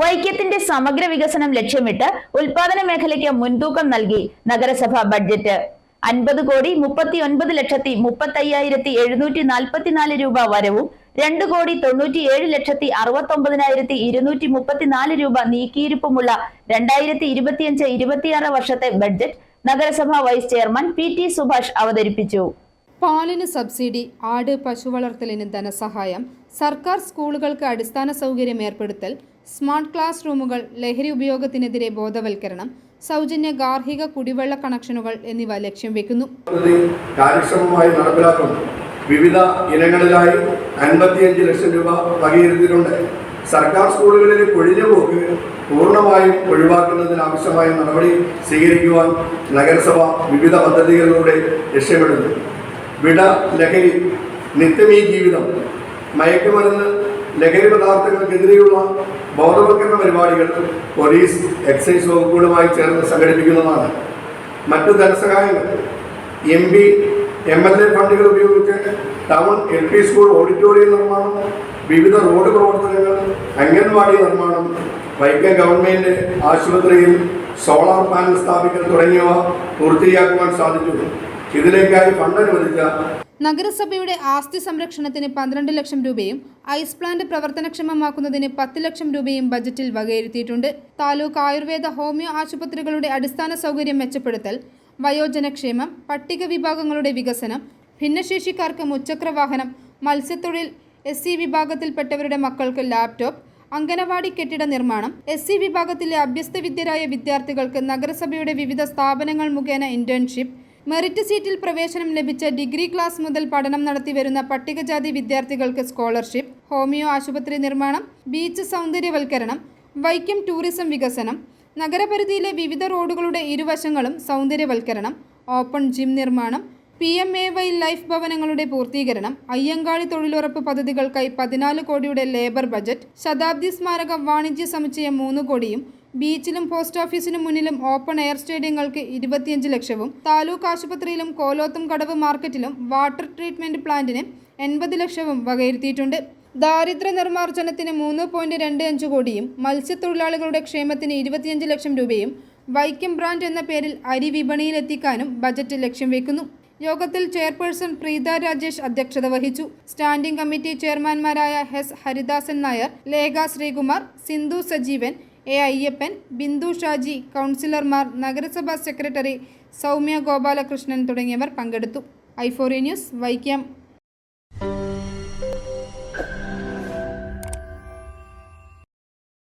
വൈക്കത്തിന്റെ സമഗ്ര വികസനം ലക്ഷ്യമിട്ട് ഉൽപാദന മേഖലയ്ക്ക് മുൻതൂക്കം നൽകി നഗരസഭ ബഡ്ജറ്റ്. അൻപത് കോടി മുപ്പത്തി ഒൻപത് ലക്ഷത്തി മുപ്പത്തി അയ്യായിരത്തി എഴുന്നൂറ്റി നാൽപ്പത്തിനാല് രൂപ വരവും രണ്ട് കോടി തൊണ്ണൂറ്റിയേഴ് ലക്ഷത്തി അറുപത്തൊമ്പതിനായിരത്തി ഇരുന്നൂറ്റി മുപ്പത്തിനാല് രൂപ നീക്കിയിരിപ്പുമുള്ള രണ്ടായിരത്തി ഇരുപത്തിയഞ്ച് ഇരുപത്തിയാറ് വർഷത്തെ ബഡ്ജറ്റ് നഗരസഭാ vice chairman P T Subhash അവതരിപ്പിച്ചു. പാലിന് സബ്സിഡി ആട് പശു വളർത്തലിന് ധനസഹായം സർക്കാർ സ്കൂളുകൾക്ക് അടിസ്ഥാന സൗകര്യം ഏർപ്പെടുത്തൽ സ്മാർട്ട് ക്ലാസ് റൂമുകൾ ലഹരി ഉപയോഗത്തിനെതിരെ ബോധവൽക്കരണം സൗജന്യ ഗാർഹിക കുടിവെള്ള കണക്ഷനുകൾ എന്നിവ ലക്ഷ്യം വെക്കുന്നു. കാര്യക്ഷമമായി നടപ്പിലാക്കുന്നു. വിവിധ ഇനങ്ങളിലായി അൻപത്തിയഞ്ച് ലക്ഷം രൂപ വകയിരുത്തിയിട്ടുണ്ട്. സർക്കാർ സ്കൂളുകളിലെ കൊഴിഞ്ഞുപോക്ക് പൂർണമായും ഒഴിവാക്കുന്നതിനാവശ്യമായ നടപടി സ്വീകരിക്കുവാൻ നഗരസഭ വിവിധ പദ്ധതികളിലൂടെ ലക്ഷ്യമിടുന്നു. വിട ലഹരി നിത്യമീ ജീവിതം മയക്കുമരുന്ന് ലഹരി പദാർത്ഥങ്ങൾക്കെതിരെയുള്ള ബോധവൽക്കരണ പരിപാടികൾ പോലീസ് എക്സൈസ് വകുപ്പുകളുമായി ചേർന്ന് സംഘടിപ്പിക്കുന്നതാണ്. മറ്റു ധനസഹായങ്ങൾ M P M L A ഫണ്ടുകൾ ഉപയോഗിച്ച് town L P school auditorium നിർമ്മാണം വിവിധ റോഡ് പ്രവർത്തനങ്ങൾ അംഗൻവാടി നിർമ്മാണം വൈക്കം ഗവൺമെന്റ് ആശുപത്രിയിൽ സോളാർ പാനൽ സ്ഥാപിക്കൽ തുടങ്ങിയവ പൂർത്തിയാക്കുവാൻ സാധിച്ചു. നഗരസഭയുടെ ആസ്തി സംരക്ഷണത്തിന് പന്ത്രണ്ട് ലക്ഷം രൂപയും ഐസ് പ്ലാന്റ് പ്രവർത്തനക്ഷമമാക്കുന്നതിന് പത്ത് ലക്ഷം രൂപയും ബജറ്റിൽ വകയിരുത്തിയിട്ടുണ്ട്. താലൂക്ക് ആയുർവേദ ഹോമിയോ ആശുപത്രികളുടെ അടിസ്ഥാന സൗകര്യം മെച്ചപ്പെടുത്തൽ വയോജനക്ഷേമം പട്ടിക വിഭാഗങ്ങളുടെ വികസനം ഭിന്നശേഷിക്കാർക്ക് മുച്ചക്ര വാഹനം മത്സ്യത്തൊഴിൽ എസ് സി വിഭാഗത്തിൽപ്പെട്ടവരുടെ മക്കൾക്ക് ലാപ്ടോപ്പ് അംഗനവാടി കെട്ടിട നിർമ്മാണം എസ് സി വിഭാഗത്തിലെ അഭ്യസ്തവിദ്യരായ വിദ്യാർത്ഥികൾക്ക് നഗരസഭയുടെ വിവിധ സ്ഥാപനങ്ങൾ മുഖേന ഇന്റേൺഷിപ്പ് മെറിറ്റ് സീറ്റിൽ പ്രവേശനം ലഭിച്ച ഡിഗ്രി ക്ലാസ് മുതൽ പഠനം നടത്തി വരുന്ന പട്ടികജാതി വിദ്യാർത്ഥികൾക്ക് സ്കോളർഷിപ്പ് ഹോമിയോ ആശുപത്രി നിർമ്മാണം ബീച്ച് സൗന്ദര്യവൽക്കരണം വൈക്കം ടൂറിസം വികസനം നഗരപരിധിയിലെ വിവിധ റോഡുകളുടെ ഇരുവശങ്ങളും സൗന്ദര്യവൽക്കരണം ഓപ്പൺ ജിം നിർമ്മാണം P M A Y life ഭവനങ്ങളുടെ പൂർത്തീകരണം അയ്യങ്കാളി തൊഴിലുറപ്പ് പദ്ധതികൾക്കായി പതിനാല് കോടിയുടെ ലേബർ ബജറ്റ് ശതാബ്ദി സ്മാരക വാണിജ്യ സമുച്ചയം മൂന്ന് കോടിയും ബീച്ചിലും പോസ്റ്റ് ഓഫീസിനു മുന്നിലും ഓപ്പൺ എയർ സ്റ്റേഡിയങ്ങൾക്ക് ഇരുപത്തിയഞ്ച് ലക്ഷവും താലൂക്ക് ആശുപത്രിയിലും കോലോത്തും കടവ് മാർക്കറ്റിലും വാട്ടർ ട്രീറ്റ്മെന്റ് പ്ലാന്റിന് എൺപത് ലക്ഷവും വകയിരുത്തിയിട്ടുണ്ട്. ദാരിദ്ര്യ നിർമ്മാർജനത്തിന് മൂന്ന് പോയിന്റ് രണ്ട് അഞ്ച് കോടിയും മത്സ്യത്തൊഴിലാളികളുടെ ക്ഷേമത്തിന് ഇരുപത്തിയഞ്ച് ലക്ഷം രൂപയും വൈക്കം ബ്രാൻഡ് എന്ന പേരിൽ അരി വിപണിയിലെത്തിക്കാനും ബജറ്റ് ലക്ഷ്യം വെക്കുന്നു. യോഗത്തിൽ ചെയർപേഴ്സൺ പ്രീത രാജേഷ് അധ്യക്ഷത വഹിച്ചു. സ്റ്റാൻഡിംഗ് കമ്മിറ്റി ചെയർമാൻമാരായ എസ് ഹരിദാസൻ നായർ ലേഖ ശ്രീകുമാർ സിന്ധു സജീവൻ എ അയ്യപ്പൻ ബിന്ദു ഷാജി കൗൺസിലർമാർ നഗരസഭാ സെക്രട്ടറി സൗമ്യ ഗോപാലകൃഷ്ണൻ തുടങ്ങിയവർ പങ്കെടുത്തു. ഐഫോറി ന്യൂസ് വൈക്കം.